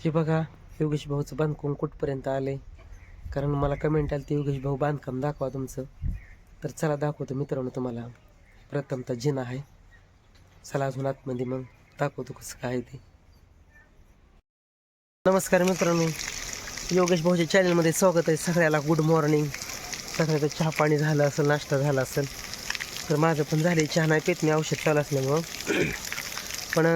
हे बघा योगेश भाऊचं बांधकाम कुठपर्यंत आलं आहे कारण मला कमेंट आली ते योगेश भाऊ बांधकाम दाखवा तुमचं. तर चला दाखवतो मित्रांनो तुम्हाला. प्रथमतः जिना आहे. चला अजून आतमध्ये मग दाखवतो कसं काय ते. नमस्कार मित्रांनो. योगेश भाऊच्या चॅनलमध्ये स्वागत आहे सगळ्याला. गुड मॉर्निंग सगळ्याचं चहा पाणी झालं असेल नाश्ता झाला असेल तर माझं पण झाले चहा. नाही पेत मी औषध चालू असल्यामुळं. पण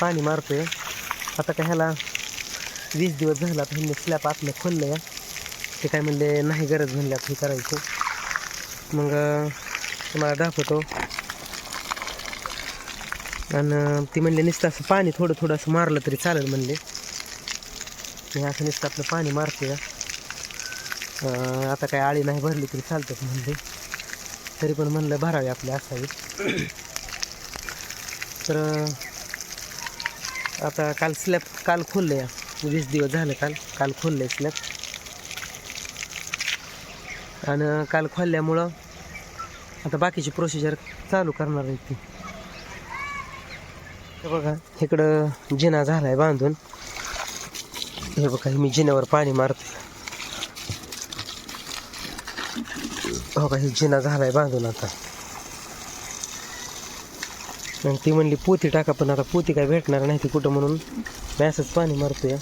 पाणी पाणी मारतोय. आता काय ह्याला वीस दिवस झाला तर ह्यांनी स्लॅप आतलं खोललं या ते काय म्हणले नाही गरज म्हणली आता हे करायचं. मग तुम्हाला दाखवतो. आणि ती म्हणले नुसतं असं पाणी थोडं थोडं असं मारलं तरी चालेल म्हणले. मी असं नुसतं आपलं पाणी मारतो या आता काय आळी नाही भरली तरी चालतात म्हणले. तरी पण म्हणलं भरावी आपली असावी. तर आता काल स्लॅब काल खोललं या वीस दिवस झालं काल काल खोललं आहे स्लॅब. आणि काल खोलल्यामुळं आता बाकीची प्रोसिजर चालू करणार आहे ती. हे बघा इकडं जिना झाला आहे बांधून. हे बघा मी जिन्यावर पाणी मारतो हो का हे जिना झाला आहे बांधून आता. आणि ती म्हणली पोती टाका पण आता पोती काय भेटणार नाही ती कुठं म्हणून. मी असंच पाणी मारतोय.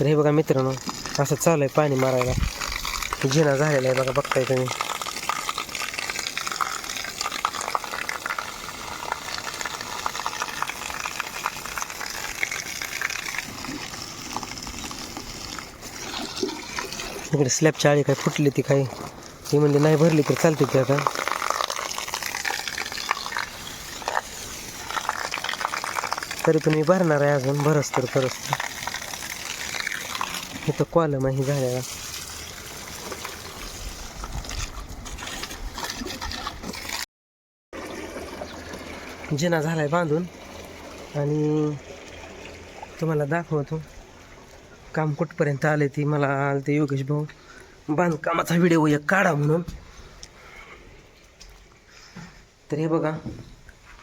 तर हे बघा मित्रांनो असं चालू आहे पाणी मारायला. जिना झालेला आहे बघा बघताय तुम्ही. इकडे स्लॅब आळी काय फुटली ती काही. ती म्हणली नाही भरली तर चालते ती आता. तरी पण मी भरणार आहे अजून भरस तर खरंच तर इथं कॉलम आहे झालेला जिना झालाय बांधून. आणि तुम्हाला दाखवतो काम कुठपर्यंत आले ती मला आलं ते योगेश भाऊ. बांधकामाचा व्हिडिओ एक काढा म्हणून. तर हे बघा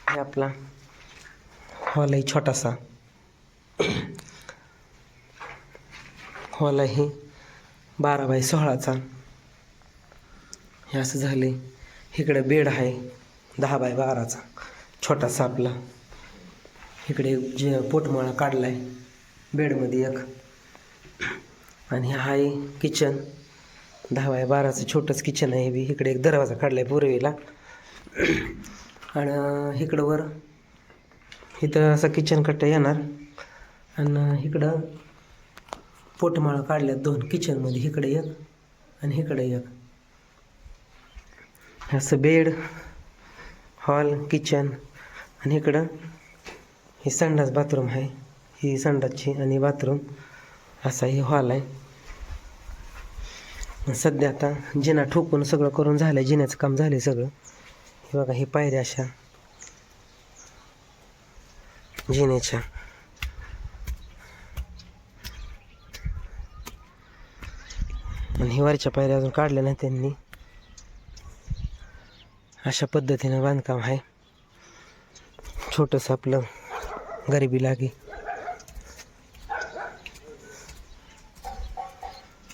हे आपला हॉल आहे छोटासा. हॉल आहे बारा बाय सोळाचा. हे असं झाले इकडे बेड आहे दहा बाय बाराचा. छोटासा आपला. इकडे जे पोटमाळा काढला आहे बेडमध्ये एक. आणि हा आहे किचन दहा बाय बाराचं छोटंच किचन आहे बी. इकडे एक दरवाजा काढला आहे पूर्वेला. आणि इकडं वर इथं असं किचन कट्टा येणार. आणि इकडं पोटमाळा काढल्यात दोन किचनमध्ये इकडे एक आणि इकडे एक. असं बेड हॉल किचन आणि इकडं ही संडास बाथरूम आहे. ही संडासची आणि बाथरूम असा ही हॉल आहे. सध्या आता जिना ठोकून सगळं करून झालं आहे जिन्याचं काम झालं आहे सगळं. हे बघा हे पायऱ्या अशा. जिन्याच्या. आणि हे वरच्या पायऱ्या अजून काढल्या नाही त्यांनी. अशा पद्धतीनं बांधकाम आहे. छोटंसं आपलं गरिबी लागे.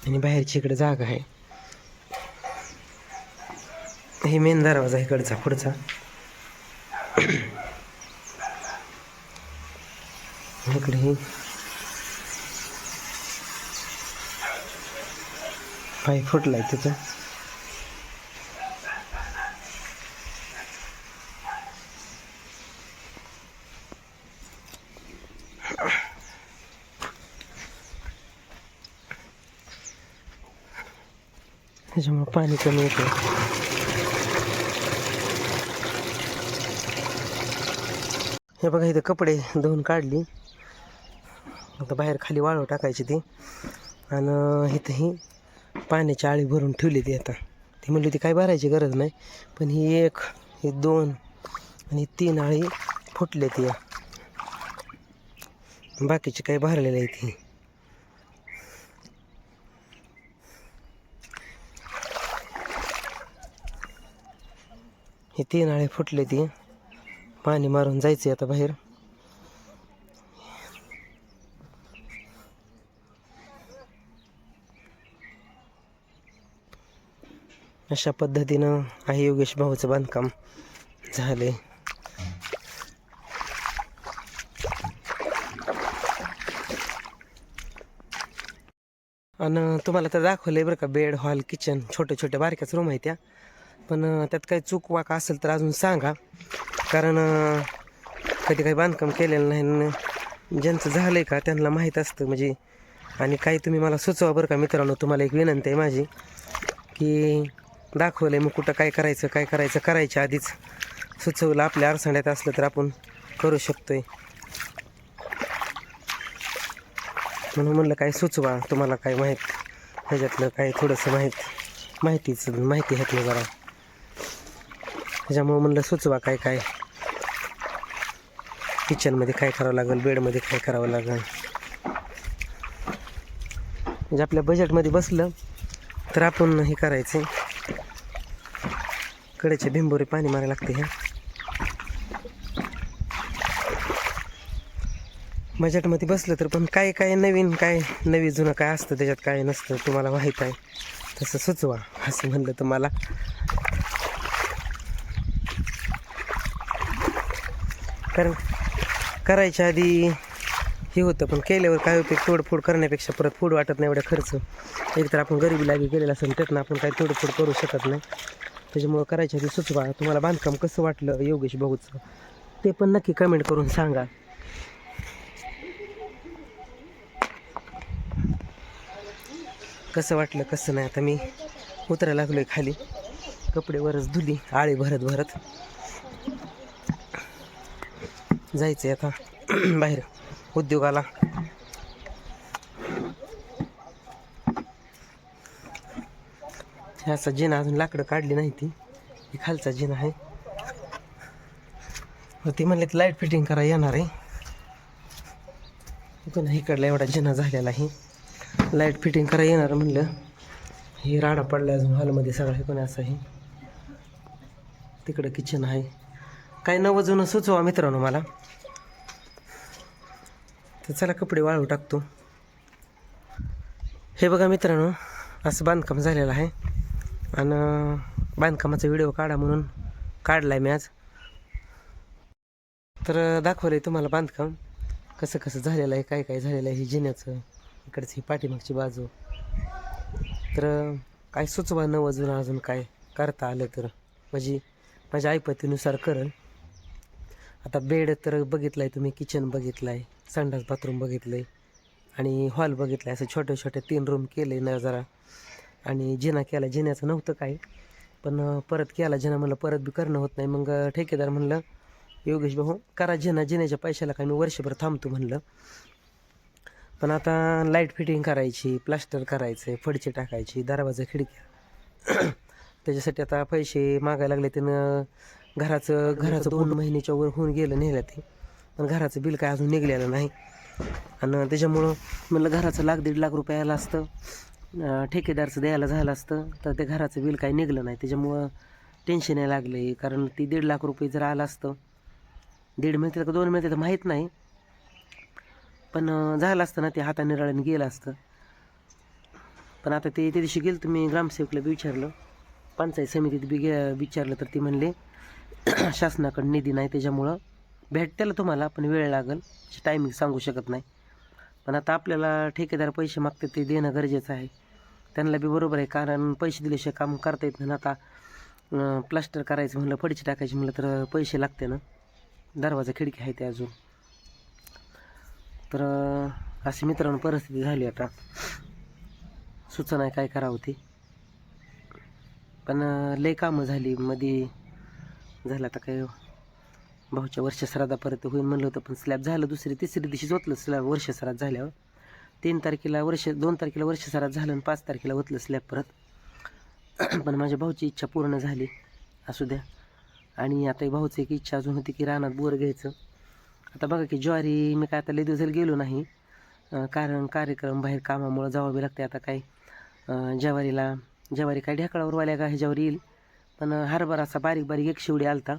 आणि बाहेरची इकडे जागा आहे. हे मेन दरवाजा इकडचा पुढचा. इकडे हे. पाय फुटलाय तिथं. त्याच्यामुळे पाणी कमी येतं हे बघा इथं कपडे धुवून काढली. आता बाहेर खाली वाळू टाकायची ती. आणि इथं ही पाण्याची आळी भरून ठेवली ती आता. ती म्हणली ती काय भरायची गरज नाही. पण ही एक ही दोन आणि तीन आळी फुटल्या ती. बाकीची काही भरलेली आहे ती. हे तीन आळे फुटले ती. पाणी मारून जायचे आता बाहेर. अशा पद्धतीनं आहे योगेश भाऊचं बांधकाम झाले आणि तुम्हाला तर दाखवलंय बरं का बेड हॉल किचन छोटे छोटे बारक्याच रूम आहे त्या. पण त्यात काही चूक वाक असेल तर अजून सांगा. कारण कधी काही बांधकाम केलेलं नाही ज्यांचं झालं आहे का त्यांना माहीत असतं. म्हणजे आणि काही तुम्ही मला सुचवा बरं का मित्रांनो तुम्हाला एक विनंती आहे माझी की दाखवलं आहे मग कुठं काय करायचं काय करायचं करायच्या आधीच सुचवलं आपल्या अडचण्यात असलं तर आपण करू शकतोय. म्हणून म्हणलं काय सुचवा तुम्हाला काय माहीत ह्याच्यातलं काय थोडंसं माहीत माहितीच माहिती ह्यातलं जरा. त्याच्यामुळं म्हणलं सुचवा काय काय. किचनमध्ये काय करावं लागेल बेडमध्ये काय करावं लागेल. म्हणजे आपल्या बजेटमध्ये बसलं तर आपण हे करायचं. कडेचे भिंबोरी पाणी मारायला लागते ह्या बजेटमध्ये बसलं तर पण काय काय नवीन काय नवी जुनं काय असतं त्याच्यात काय नसतं तुम्हाला माहीत आहे. तसं सुचवा असं म्हणलं तुम्हाला. कारण करायच्या आधी हे होतं पण केल्यावर काय उपयोग तोडफोड करण्यापेक्षा परत फोड वाटत नाही एवढा खर्च. एकतर आपण गरिबी लागी गेलेला असेल त्यातनं आपण काही तोडफोड करू शकत नाही. त्याच्यामुळं करायच्या आधी सुचवा तुम्हाला बांधकाम कसं वाटलं योगेश भाऊचं? ते पण नक्की कमेंट करून सांगा. कसं वाटलं कसं नाही आता मी उतरायला लागलो आहे खाली. कपडे वरच धुली आळी भरत भरत. जायचं आता. बाहेर उद्योगाला. हे जिना अजून लाकडं काढली नाही ती. ही खालचा जिना आहे. ती म्हणले लाइट फिटिंग करा येणार आहे. इकडं इकडला एवढा जिना झालेला आहे. लाइट फिटिंग करा येणार म्हणलं. हे राडा पडला अजून हॉलमध्ये सगळं हे असं आहे. तिकडं किचन आहे. काय नवं जुनं सुचवा मित्रांनो मला. तर चला कपडे वाळू टाकतो. हे बघा मित्रांनो असं बांधकाम झालेलं आहे. आणि बांधकामाचा व्हिडिओ काढा म्हणून काढला आहे मी आज. तर दाखवलं आहे तुम्हाला बांधकाम. कसं कसं झालेलं आहे काय काय झालेलं आहे हे जिन्याचं इकडची ही पाठीमागची बाजू. तर काय सुचवा नवं जुनं अजून काय करता आलं तर? म्हणजे माझ्या ऐपतीनुसार करेल आता बेड तर बघितलं आहे तुम्ही किचन बघितलं आहे संडास बाथरूम बघितलं आहे आणि हॉल बघितला आहे असं छोटे छोटे तीन रूम केले ना जरा. आणि जिना केला जिन्याचं नव्हतं काही. पण परत केला जिना म्हणलं परत बी करणं होत नाही. मग ठेकेदार म्हणलं योगेश भाऊ करा जिना जिन्याच्या पैशाला काय मी वर्षभर थांबतो म्हणलं. पण आता लाइट फिटिंग करायची प्लास्टर करायचं फडचे टाकायची दरवाजा खिडक्या. त्याच्यासाठी आता पैसे मागायला लागले त्यानं घराचं घराचं दोन महिन्याच्या वर होऊन गेलं नेलं ते. पण घराचं बिल काय अजून निघलेलं नाही. आणि त्याच्यामुळं म्हणलं घराचं लाख दीड लाख रुपये आलं असतं. ठेकेदारचं द्यायला झालं असतं. तर ते घराचं बिल काही निघलं नाही. त्याच्यामुळं टेन्शन यायला लागले. कारण ती दीड लाख रुपये जर आलं असतं दीड मिळते का दोन मिळते तर माहीत नाही. पण झालं असतं ना ते हाताने रळून गेलं असतं. पण आता ते त्या दिवशी गेलं तुम्ही ग्रामसेवकला बी विचारलं. पंचायत समितीत बी गे विचारलं तर ती म्हणले शासनाकडे निधी नाही त्याच्यामुळं भेटतेला तुम्हाला पण वेळ लागेल. टायमिंग सांगू शकत नाही. पण आता आपल्याला ठेकेदार पैसे मागतात ते देणं गरजेचं आहे. त्यांना बी बरोबर आहे कारण पैसे दिल्याशिवाय काम करता येत नाही. ना आता प्लास्टर करायचं म्हणलं फडची टाकायची म्हणलं तर पैसे लागते ना. दरवाजा खिडकी आहे ते अजून. तर अशी मित्रांनो परिस्थिती झाली आता. सूचना आहे काय करावं ती. पण लय कामं झाली. मध्ये झालं आता काय? भाऊच्या वर्षश्राद्धापर्यंत होईल म्हणलं होतं पण स्लॅब झालं दुसरी तिसरी दिवशीच होतलं स्लॅब वर्षश्राद्ध झाल्यावर. तीन तारखेला वर्ष दोन तारखेला वर्षश्राद्ध झालं आणि पाच तारखेला होतलं स्लॅब परत. पण माझ्या भाऊची इच्छा पूर्ण झाली असू द्या. आणि आता भाऊची एक इच्छा अजून होती की रानात बोर घ्यायचं. आता बघा की ज्वारी मी काय आता लई दिवस गेलो नाही. कारण कार्यक्रम बाहेर कामामुळं जावं बी लागते आता काय? ज्वारीला ज्वारी काय ढेकळावर वाल्या का ह्याच्यावर येईल? पण हरभरा असा बारीक बारीक एक शिवडी आलता.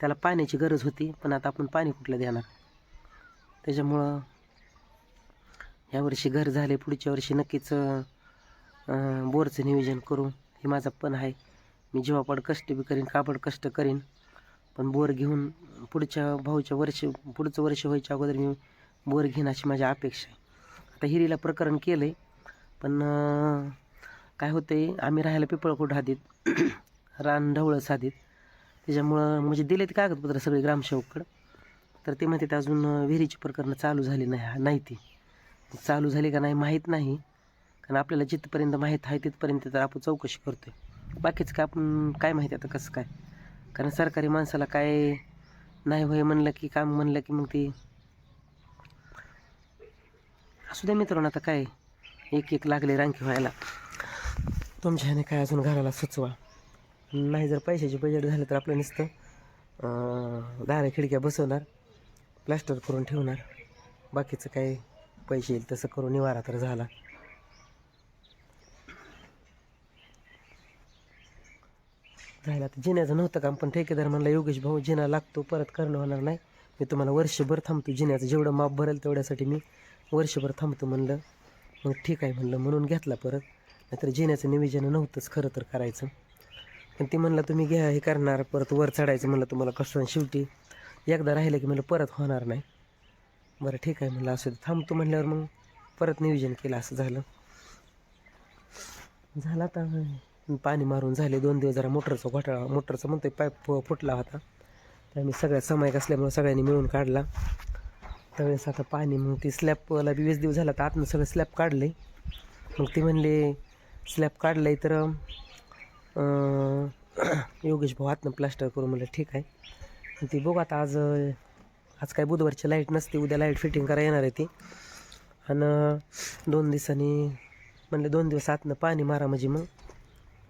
त्याला पाण्याची गरज होती पण आता आपण पाणी कुठलं देणार? त्याच्यामुळं यावर्षी घर झाले पुढच्या वर्षी नक्कीच बोरचं नियोजन करू. हे माझा पण आहे. मी जेवापड कष्ट बी करीन कापड कष्ट करीन. पण बोर घेऊन पुढच्या भाऊच्या वर्ष पुढचं वर्ष व्हायच्या अगोदर मी बोर घेईन अशी माझी अपेक्षा आहे. आता हिरीला प्रकरण केलं आहे पण काय होतं आहे आम्ही राहायला पिपळकोट हातीत रानढवळं साधीत. त्याच्यामुळं म्हणजे दिले ते कागदपत्र सगळे ग्रामसेवककडं. तर ते म्हणते अजून विहिरीची प्रकरणं चालू झाली नाही नाही ती. चालू झाली का नाही माहीत नाही. कारण आपल्याला जिथपर्यंत माहीत आहे तिथपर्यंत तर आपण चौकशी करतोय. बाकीचं काय आपण काय माहिती आता कसं काय? कारण सरकारी माणसाला काय नाही होय म्हणलं की काम म्हणलं की मग ती. असू द्या मित्रांनो आता काय? एक एक लागले रांकी व्हायला. तुमच्या ह्याने काय अजून घराला सुचवा? नाही जर पैशाची बजेट झालं तर आपलं नुसतं दारा खिडक्या बसवणार प्लास्टर करून ठेवणार. बाकीचं काही पैसे येईल तसं करून निवारा तर झाला. झालं तर जिन्याचं नव्हतं काम पण ठेकेदार म्हणला योगेश भाऊ जिना लागतो परत करणं होणार नाही. मी तुम्हाला वर्षभर थांबतो जिन्याचं जेवढं माप भरेल तेवढ्यासाठी मी वर्षभर थांबतो म्हणलं. मग ठीक आहे म्हणलं म्हणून घेतला परत. नाहीतर जिन्याचं निवेदन नव्हतंच खरं तर करायचं. पण ती म्हणलं तुम्ही घ्या हे करणार परत वर चढायचं म्हणलं तुम्हाला कसं शेवटी एकदा राहिलं की म्हणलं परत होणार नाही. बरं ठीक आहे म्हणलं असं थांबतो म्हणल्यावर मग परत नियोजन केलं असं झालं. झाला आता पाणी मारून झाले दोन दिवस जरा मोटरचा घोटाळा मोटरचा म्हणतो पाईप फुटला होता. तर आम्ही सगळ्यात समायक असल्यामुळे सगळ्यांनी मिळून काढला. त्यावेळेस आता पाणी मग ती स्लॅबला बी वीस दिवस झाला तर आतनं सगळं स्लॅब काढले मग ती म्हणले स्लॅब काढलं तर योगेश भाऊ आतनं प्लास्टर करू म्हणलं ठीक आहे. ती बघू आता आज आज काय बुधवारची लाइट नसते उद्या लाइट फिटिंग करायला येणार आहे ती. आणि दोन दिवसांनी म्हणलं दोन दिवस आतनं पाणी मारा म्हणजे मग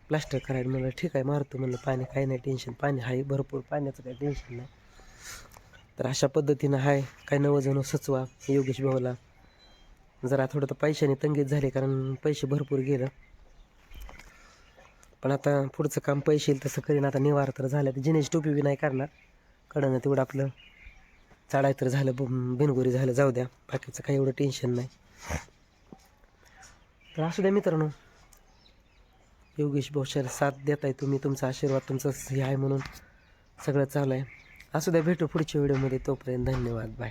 प्लास्टर करायला. म्हणलं ठीक आहे मारतो. म्हणलं पाणी काही नाही टेन्शन पाणी आहे भरपूर. पाण्याचं काही टेन्शन नाही. तर अशा पद्धतीनं आहे काय नवं जणू सचवा योगेश भाऊला. जरा थोडं तर पैशाने तंगीत झाले कारण पैसे भरपूर गेलं. पण आता पुढचं काम पैसे येईल तसं करीन. आता निवार तर झालं. तर जिनेश टोपी बी नाही करणार. कडनं तेवढं आपलं चढाय तर झालं. बिनगोरी झालं. जाऊ द्या. बाकीचं काही एवढं टेन्शन नाही. तर असू द्या मित्रांनो. योगेश भाऊशर साथ देताय तुम्ही. तुमचा आशीर्वाद तुमचं हे आहे म्हणून सगळं चालू आहे. असू द्या. भेटू पुढच्या व्हिडिओमध्ये तोपर्यंत धन्यवाद. बाय